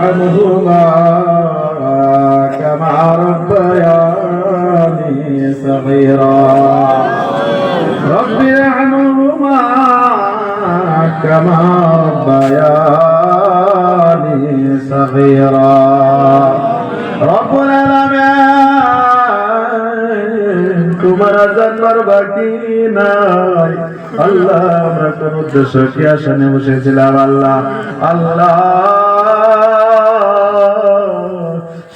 ارحمهما كما ربياني صغيرا رب ارحمهما كما ربياني صغيرا رب العالمين তোমার জানবার বাকি নাই আল্লাহ আমরা কোন উদ্দেশ্য কি আসানে বসেছিলাম আল্লাহ আল্লাহ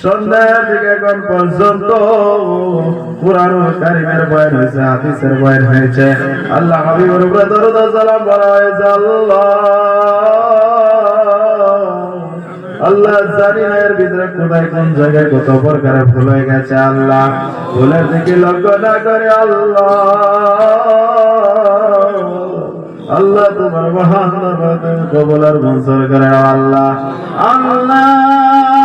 সন্ধ্যার দিকে এখন পর্যন্ত কারিমের বয়ান হয়েছে, হাদিসের বয়ান হয়েছে। আল্লাহ হাবিবুর উপরে সালাম হয়েছে, আল্লাহ। আল্লাহ জানি না এর ভিতরে কোথায় কোন জায়গায় কত প্রকারে ভুল হয়ে গেছে, আল্লাহ। ভুলের দিকে লক্ষ্য না করে আল্লাহ। আল্লাহ তোমার মহান কবল আর মঞ্জুর করে আল্লাহ। আল্লাহ।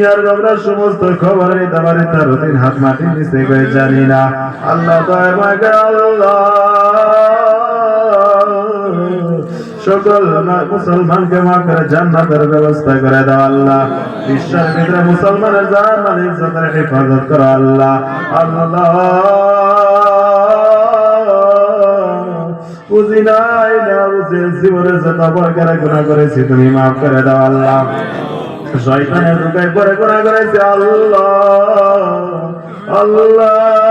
দুনিয়ার আমরা সমস্ত খবরে দাবারে তার দিন হাত মাটি নিচে করে জানি না। আল্লাহ সকল মুসলমানকে জান্নাতের ব্যবস্থা করে দাও, আল্লাহ। মুসলমানের মানে হেফাজত করো, আল্লাহ। আল্লাহ, বুঝি নাই না বুঝে যত প্রকারে গুণা করেছি, তুমি মাফ করে দাও, আল্লাহ। শয়তানের রূপে করে গুণা করেছে আল্লাহ। আল্লাহ।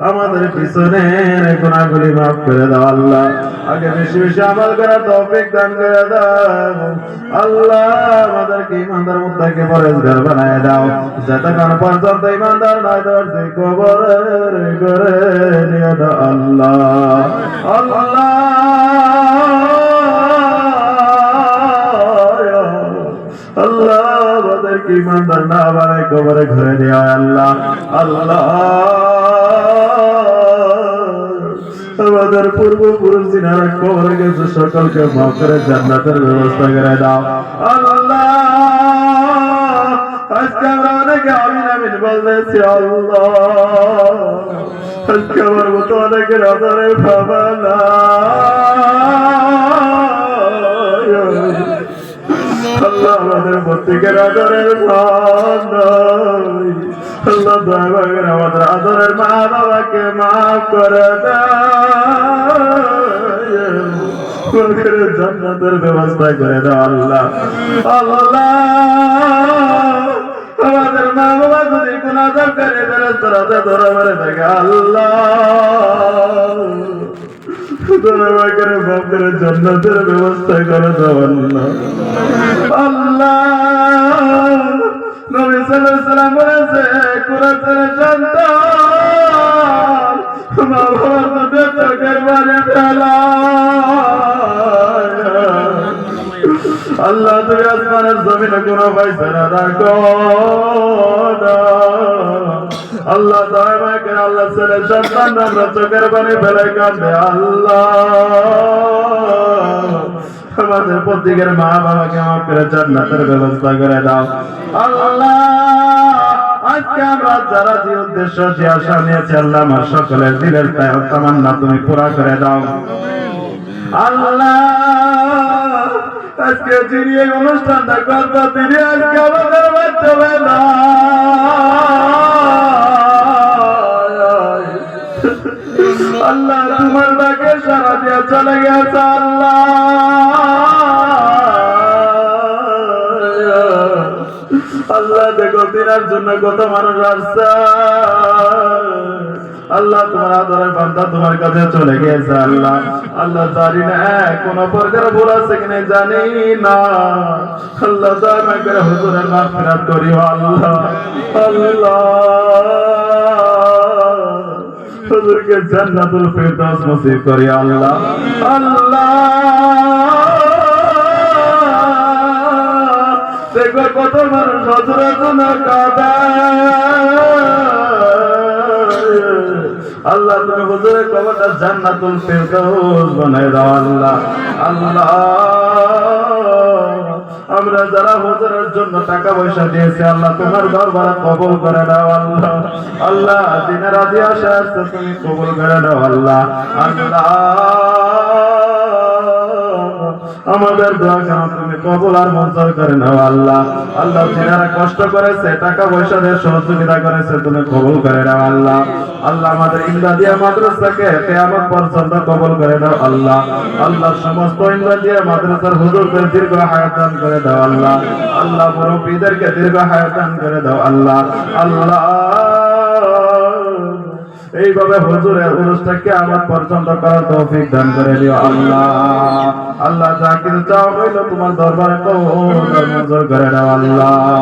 আমাদের পিছনের গুণাগুলি মাফ করে দাও, আল্লাহ। আগে বেশি বেশি আমল করার তৌফিক দান করে দাও। আল্লাহ, আমাদেরকে ইমানদার মুদ্দাকে পরেজগার বানায় দাও। যতক্ষণ পর্যন্ত ইমানদার নয় তোর যে কবরের করে নিয়ে আল্লাহ। আমাদেরকে ইমানদার না কবরে ঘরে দেওয়া আল্লাহ। আল্লাহ। আমাদের পূর্বপুরুষ দিনারা কবরে গেছে, সকলকে মাফ করে জান্নাতের ব্যবস্থা করে দাও। আল্লাহ। আজকে আমরা অনেকে আমিন আমিন বলতেছি, আল্লাহ। আজকে আমার মতো অনেকের আদরে ভাবা আমাদের প্রত্যেকের আদরের। আল্লাহ আমাদের আদরের মা বাবাকে মাফ করে জান্নাতের ব্যবস্থা করে দাও আল্লাহ। আল্লাহ, আমাদের মা বাবা যদি কোন আদর করে বেরোতে ধরে থাকে, আল্লাহ। করে বাপের জান্নাতের ব্যবস্থা করে দাও আল্লাহ আল্লাহ নবী সাল্লাল্লাহু আলাইহি আসমানের জমিনে কোনো রাখো আল্লাহ দয়া করে আল্লাহ ছেলে সন্তান, আমরা চোখের পানি ফেলে কাঁদে আল্লাহ। আমাদের প্রত্যেকের মা বাবাকে মাফ করে জান্নাতের ব্যবস্থা করে দাও। আল্লাহ, আজকে আমরা যারা যে উদ্দেশ্য, যে আশা নিয়েছি আমার তুমি আল্লাহ আজকে যিনি এই অনুষ্ঠানটা করব তিনি আজকে আমাদের মাধ্যমে আল্লাহ তোমার ডাকে সারা দিয়ে চলে গেছে আল্লাহ। আল্লাহ দেখো তিনার জন্য কত মানুষ আসছে। আল্লাহ তোমার আদরের বান্দা তোমার কাছে চলে গিয়েছে, আল্লাহ। আল্লাহ জানি না, কোন প্রকার ভুল আছে কিনা জানি না। আল্লাহ দয়া করে হুজুরের মাফিরাত করিও, আল্লাহ। আল্লাহ। হুজুরকে জান্নাতুল ফেরদাউস নসিব করি, আল্লাহ। আল্লাহ। দেখো কত মানুষ হজরের জন্য কাঁদে। আল্লাহ তুমি হুজুরের কবরটা জান্নাতুল ফেরদাউস বানায় দাও আল্লাহ। আল্লাহ, আমরা যারা হুজুরের জন্য টাকা পয়সা দিয়েছি, আল্লাহ তোমার দরবার কবুল করে দাও আল্লাহ। আল্লাহ, দিনে রাজি আসা তুমি কবুল করে নাও আল্লাহ। আল্লাহ আমাদের দোয়া কেন তুমি কবুল আর মঞ্জুর করে নাও আল্লাহ। আল্লাহ যারা কষ্ট করেছে, টাকা পয়সা দিয়ে সহযোগিতা করেছে, তুমি কবুল করে নাও আল্লাহ। আল্লাহ আমাদের ইমদাদিয়া মাদ্রাসাকে কিয়ামত পর্যন্ত কবুল করে দাও আল্লাহ। আল্লাহ সমস্ত ইমদাদিয়া মাদ্রাসার হুজুরদের দীর্ঘ হায়াত দান করে দাও আল্লাহ। আল্লাহ মুরব্বীদেরকে দীর্ঘ হায়াত দান করে দাও আল্লাহ। আল্লাহ এইভাবে হুজুরের উরুসটাকে আমার পর্যন্ত করার তৌফিক দান করে দিও আল্লাহ। আল্লাহ যা কিছু চাও হইল তোমার দরবারে কবুল মঞ্জুর করে দাও আল্লাহ।